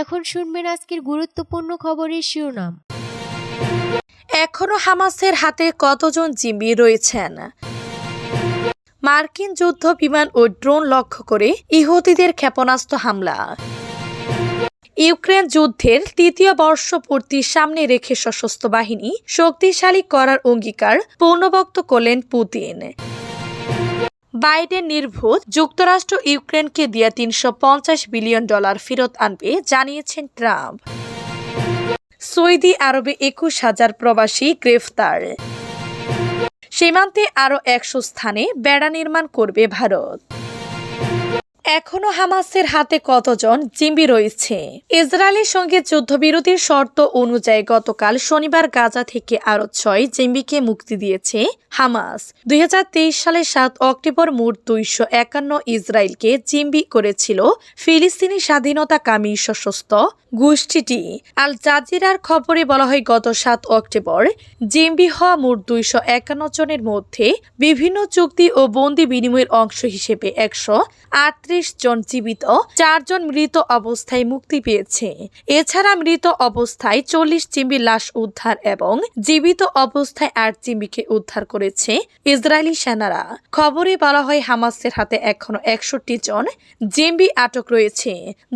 এখন শুনবেন আজকের গুরুত্বপূর্ণ খবরের শিরোনাম। এখনও হামাসের হাতে কতজন জিম্মি রয়েছেন? মার্কিন যুদ্ধ বিমান ও ড্রোন লক্ষ্য করে ইহুদিদের ক্ষেপণাস্ত্র হামলা। ইউক্রেন যুদ্ধের তৃতীয় বর্ষপূর্তি সামনে রেখে সশস্ত্র বাহিনী শক্তিশালী করার অঙ্গীকার পূর্ণবক্ত করলেন পুতিন। বাইডেন নির্ভুত যুক্তরাষ্ট্র ইউক্রেনকে দিয়ে তিনশো পঞ্চাশ বিলিয়ন ডলার ফেরত আনবে, জানিয়েছেন ট্রাম্প। সৌদি আরবে একুশ হাজার প্রবাসী গ্রেফতার। সীমান্তে আরও একশো স্থানে বেড়া নির্মাণ করবে ভারত। এখনও হামাসের হাতে কতজন জিম্বি রয়েছে? ইসরায়েলের সঙ্গে যুদ্ধবিরতির শর্ত অনুযায়ী গতকাল শনিবার গাজা থেকে আরও ছয় জিম্বিকে মুক্তি দিয়েছে হামাস। দুই সালের সাত অক্টোবর মোট দুইশো একান্ন ইসরায়েলকে জিম্বি করেছিল ফিলিস্তিনি স্বাধীনতাকামী সশস্ত্র গোষ্ঠীটি। আল জাজিরার খবরে বলা হয়, গত সাত অক্টোবর জিম্বি হওয়া মোট দুইশো একান্ন জনের মধ্যে বিভিন্ন চুক্তি ও বন্দি বিনিময়ের অংশ হিসেবে একশো আটত্রিশ জন জীবিত চারজন মৃত অবস্থায় মুক্তি পেয়েছে। এছাড়া মৃত অবস্থায় চল্লিশ চিম্বি লাশ উদ্ধার এবং জীবিত অবস্থায় আট চিম্বিকে উদ্ধার করেছে ইসরায়েলি সেনারা। খবরে বলা হয়, হামাসের হাতে এখনও একষট্টি জন জিম্বি আটক রয়েছে,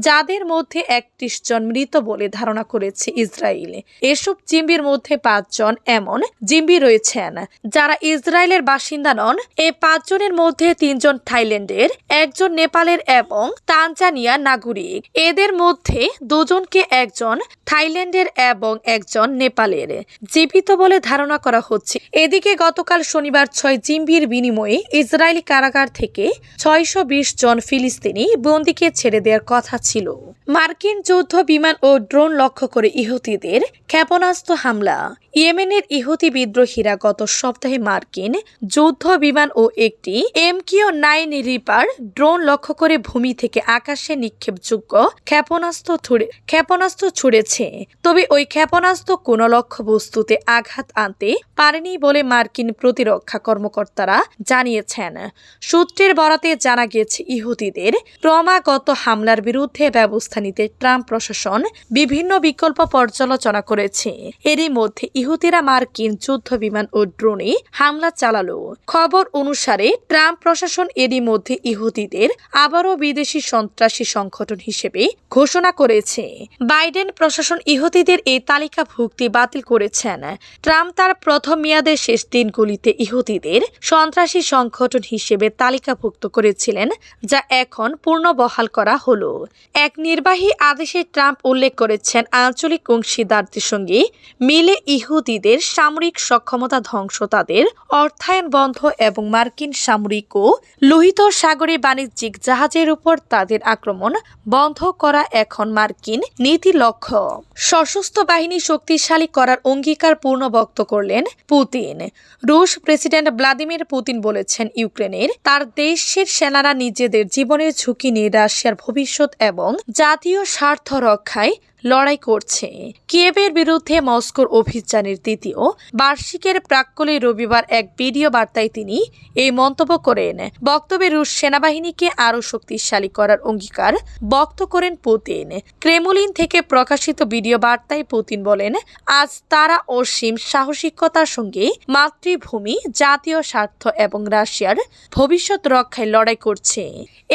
যাদের মধ্যে একত্রিশ জন মৃত বলে ধারণা করেছে ইসরায়েল। এসব জিম্বির মধ্যে পাঁচজন এমন জিম্বি রয়েছেন, যারা ইসরায়েলের বাসিন্দা নন। এ পাঁচজনের মধ্যে তিনজন থাইল্যান্ডের, একজন নেপালের এবং তানজানিয়া নাগরিক। এদের মধ্যে দুজনকে একজন থাইল্যান্ডের এবং একজন নেপালের। জীবিত বলে ধারণা করা হচ্ছে। এদিকে গতকাল শনিবার ছয় জিম্বির বিনিময়ে ইসরায়েলি কারাগার থেকে ছয়শো বিশ জন ফিলিস্তিনি বন্দীকে ছেড়ে দেওয়ার কথা ছিল। মার্কিন যুদ্ধ বিমান ও ড্রোন লক্ষ্য করে ইহুতিদের ক্ষেপণাস্ত্র হামলা। ইয়েমেনের ইহুতি বিদ্রোহীরা গত সপ্তাহে মার্কিন যুদ্ধ বিমান ও একটি এমকিও নাইন রিপার ড্রোন লক্ষ্য করে ভূমি থেকে আকাশে নিক্ষেপযোগ্য ক্ষেপণাস্ত্র ছুড়ে ক্ষেপণাস্ত্র ছুড়েছে। তবে ওই ক্ষেপণাস্ত্র কোনো লক্ষ্য বস্তুতে আঘাত আনতে পারেনি বলে মার্কিন প্রতিরক্ষা কর্মকর্তারা জানিয়েছেন। সূত্রের বরাতে জানা গিয়েছে, ইহুদিদের ক্রমাগত হামলার বিরুদ্ধে ব্যবস্থা নিতে ট্রাম্প প্রশাসন বিভিন্ন বিকল্প পর্যালোচনা করেছে। এরই মধ্যে ইহুদিরা মার্কিন যুদ্ধ বিমান ও ড্রোনে হামলা চালালো। খবর অনুসারে ট্রাম্প প্রশাসন এরই মধ্যে ইহুদিদের আবারও বিদেশি সন্ত্রাসী সংগঠন হিসেবে ঘোষণা করেছে। বাইডেন প্রশাসন ইহুদিদের এই তালিকাভুক্তি বাতিল করেছেন। ট্রাম্প তার প্রথম মেয়াদের শেষ দিনগুলিতে ইহুদিদের সন্ত্রাসী সংগঠন হিসেবে তালিকাভুক্ত করেছিলেন, যা এখন পুনর্বহাল করা হলো। এক নির্বাহী আদেশে ট্রাম্প উল্লেখ করেছেন, আঞ্চলিক অংশীদারদের সঙ্গে মিলে ইহুদিদের সামরিক সক্ষমতা ধ্বংস তাদের অর্থায়ন বন্ধ এবং মার্কিন সামরিক ও লোহিত সাগরে বাণিজ্যিক জাহাজের উপর তাদের আক্রমণ বন্ধ করা এখন মার্কিন নীতি লক্ষ্য। সশস্ত্র বাহিনী শক্তিশালী করার অঙ্গীকার পূর্ণবক্ত করলেন পুতিন। রুশ প্রেসিডেন্ট ভ্লাদিমির পুতিন বলেছেন, ইউক্রেনের তার দেশের সেনারা নিজেদের জীবনের ঝুঁকি নিয়ে রাশিয়ার ভবিষ্যৎ এবং জাতীয় স্বার্থ রক্ষায় লড়াই করছে। কিয়েভের বিরুদ্ধে মস্কোর অভিযানের দ্বিতীয় বার্ষিকের প্রাক্কলে রবিবার এক ভিডিও বার্তায় তিনি এই মন্তব্য করেন। বক্তব্যে রুশ সেনাবাহিনীকে আরও শক্তিশালী করার অঙ্গীকার বক্ত করেন পুতিন। ক্রেমলিন থেকে প্রকাশিত ভিডিও বার্তায় পুতিন বলেন, আজ তারা অসীম সাহসিকতার সঙ্গে মাতৃভূমি, জাতীয় স্বার্থ এবং রাশিয়ার ভবিষ্যৎ রক্ষায় লড়াই করছে।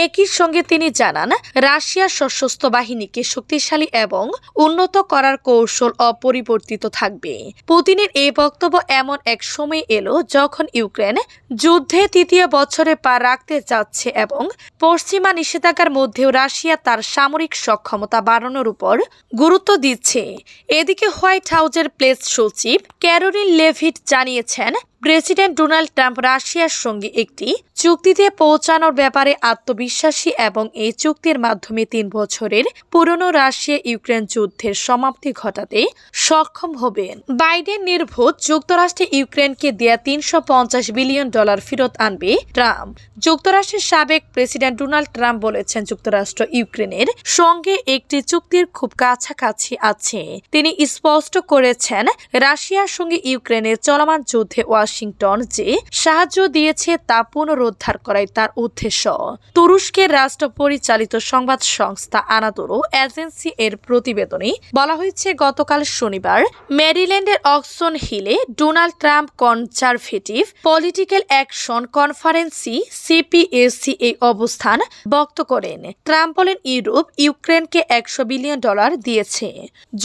একই সঙ্গে তিনি জানান, রাশিয়ার সশস্ত্র বাহিনীকে শক্তিশালী এবং উন্নত করার কৌশল অপরিবর্তিত থাকবে। পুতিনের এই বক্তব্য এমন এক সময় এলো যখন ইউক্রেন যুদ্ধে তৃতীয় বছরে পা রাখতে যাচ্ছে এবং পশ্চিমা নিষেধাজ্ঞার মধ্যেও রাশিয়া তার সামরিক সক্ষমতা বাড়ানোর উপর গুরুত্ব দিচ্ছে। এদিকে হোয়াইট হাউসের প্লেস সচিব ক্যারোলিন লেভিট জানিয়েছেন প্রেসিডেন্ট ডোনাল্ড ট্রাম্প রাশিয়ার সঙ্গে একটি চুক্তিতে পৌঁছানোর ব্যাপারে আত্মবিশ্বাসী এবং এই চুক্তির মাধ্যমে তিন বছরের পুরনো রাশিয়া ইউক্রেন যুদ্ধের সমাপ্তি ঘটাতে সক্ষম হবেন। বাইডেন নির্ভুত যুক্তরাষ্ট্রে ইউক্রেনকে দেয়া তিনশো পঞ্চাশ বিলিয়ন ডলার ফেরত আনবে ট্রাম্প। যুক্তরাষ্ট্রের সাবেক প্রেসিডেন্ট ডোনাল্ড ট্রাম্প বলেছেন, যুক্তরাষ্ট্র ইউক্রেনের সঙ্গে একটি চুক্তির খুব কাছাকাছি আছে। তিনি স্পষ্ট করেছেন, রাশিয়ার সঙ্গে ইউক্রেনের চলমান যুদ্ধে ওয়াশিংটন যে সাহায্য দিয়েছে তা পুনরুদ্ধার করাই তার উদ্দেশ্য। তুরস্কের রাষ্ট্র পরিচালিত সংবাদ সংস্থা আনাদোরো এজেন্সি এর প্রতিবেদনে বলা হয়েছে, গতকাল শনিবার মেরিল্যান্ডের অক্সন হিলে Donald Trump conservative political action কনফারেন্সি CPSC এই অবস্থান ব্যক্ত করেন। ট্রাম্প বলেন, ইউরোপ ইউক্রেনকে একশো বিলিয়ন ডলার দিয়েছে।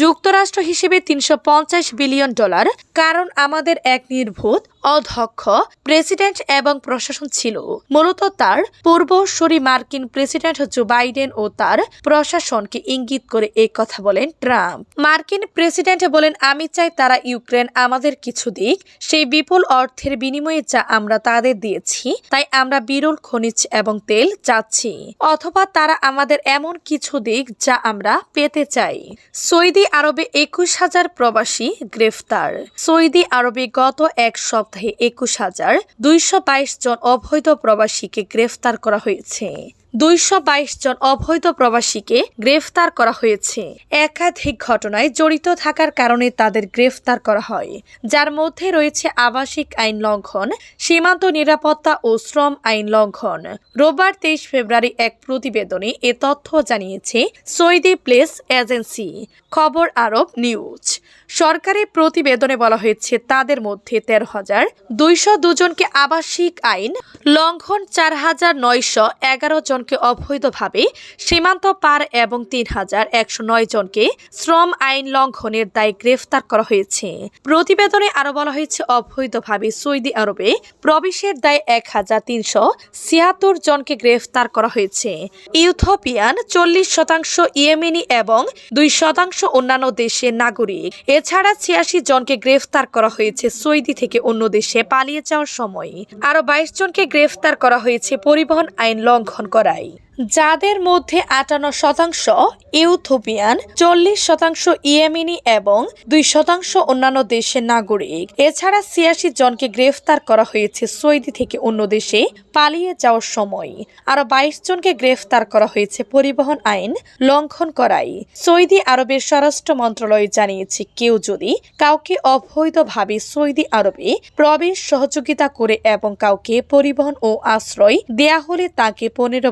যুক্তরাষ্ট্র হিসেবে তিনশো পঞ্চাশ বিলিয়ন ডলার, কারণ আমাদের এক নির্ভূত অধ্যক্ষ প্রেসিডেন্ট এবং প্রশাসন ছিল। মূলত তার পূর্বসূরি মার্কিন প্রেসিডেন্ট জো বাইডেন ও তার প্রশাসনকে ইঙ্গিত করে এই কথা বলেন ট্রাম্প। মার্কিন প্রেসিডেন্ট বলেন, আমি চাই তারা ইউক্রেন, আমাদের কিছু দিক। সেই বিপুল অর্থের বিনিময়ে যা আমরা তাদের দিয়েছি, তাই আমরা বিরল খনিজ এবং তেল চাচ্ছি। অথবা তারা আমাদের এমন কিছু দিক যা আমরা পেতে চাই। সৌদি আরবে একুশ হাজার প্রবাসী গ্রেফতার। সৌদি আরবে গত এক সপ্তাহে একুশ হাজার দুইশো বাইশ জন অবৈধ প্রবাসীকে গ্রেফতার করা হয়েছে। দুইশো বাইশ জন অবৈধ প্রবাসীকে গ্রেফতার করা হয়েছে। একাধিক ঘটনায় জড়িত থাকার কারণে তাদের গ্রেফতার করা হয়। যার মধ্যে রয়েছে আবাসিক আইন লঙ্ঘন, সীমান্ত নিরাপত্তা ও শ্রম আইন লঙ্ঘন। রোববার তেইশ ফেব্রুয়ারি এক প্রতিবেদনে এ তথ্য জানিয়েছে সৌদি প্লেস এজেন্সি। খবর আরব নিউজ। সরকারি প্রতিবেদনে বলা হয়েছে, তাদের মধ্যে তেরো হাজার দুইশো দুজনকে আবাসিক আইন, লঙ্ঘন চার হাজার নয়শো এগারো জনকে অবৈধভাবে সীমান্ত পার এবং তিন হাজার একশো নয় জনকে শ্রম আইন লঙ্ঘনের দায়ে গ্রেফতার করা হয়েছে। প্রতিবেদনে আরও বলা হয়েছে, অবৈধভাবে সৌদি আরবে প্রবেশের দায়ে এক হাজার তিনশো ছিয়াত্তর জনকে গ্রেফতার করা হয়েছে। ইউথোপিয়ান চল্লিশ শতাংশ ইয়েমেনি এবং দুই শতাংশ অন্যান্য দেশের নাগরিক। এছাড়া ছিয়াশি জনকে গ্রেফতার করা হয়েছে সৌদি থেকে অন্য দেশে পালিয়ে যাওয়ার সময়। আরও বাইশ জনকে গ্রেফতার করা হয়েছে পরিবহন আইন লঙ্ঘন করায় যাদের মধ্যে আটান্ন শতাংশ ইউথোপিয়ান, চল্লিশ শতাংশ ইয়েমিনি এবং দুই শতাংশ অন্যান্য দেশের নাগরিক। এছাড়া ছিয়াশি জনকে গ্রেফতার করা হয়েছে সৌদি থেকে অন্য দেশে পালিয়ে যাওয়ার সময়। আরও বাইশ জনকে গ্রেফতার করা হয়েছে পরিবহন আইন লঙ্ঘন করায়। সৌদি আরবের স্বরাষ্ট্র মন্ত্রণালয় জানিয়েছে, কেউ যদি কাউকে অবৈধভাবে সৌদি আরবে প্রবেশ সহযোগিতা করে এবং কাউকে পরিবহন ও আশ্রয় দেয়া হলে তাকে পনেরো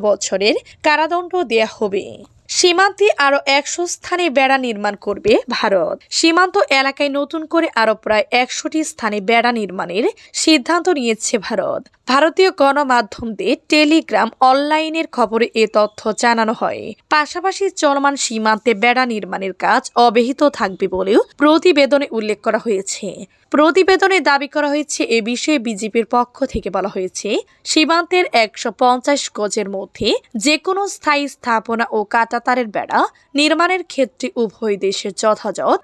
বছরের কারাদণ্ড দেয়া হবে। সীমান্তে আরও একশো স্থানে বেড়া নির্মাণ করবে ভারত। সীমান্ত এলাকায় নতুন করে আরও প্রায় একশোটি স্থানে বেড়া নির্মাণের সিদ্ধান্ত নিয়েছে ভারত। ভারতীয় গণমাধ্যমদের টেলিগ্রাম অনলাইনের খবরে এ তথ্য জানানো হয়। পাশাপাশি চলমান সীমান্তে বেড়া নির্মাণের কাজ অব্যাহত থাকবে বলেও প্রতিবেদনে উল্লেখ করা হয়েছে। প্রতিবেদনে দাবি করা হয়েছে, এ বিষয়ে বিজেপির পক্ষ থেকে বলা হয়েছে, সীমান্তের একশো পঞ্চাশ গজের মধ্যে যে কোনো স্থায়ী স্থাপনা ও কাটাতারের বেড়া নির্মাণের ক্ষেত্রে উভয় দেশের যথাযথ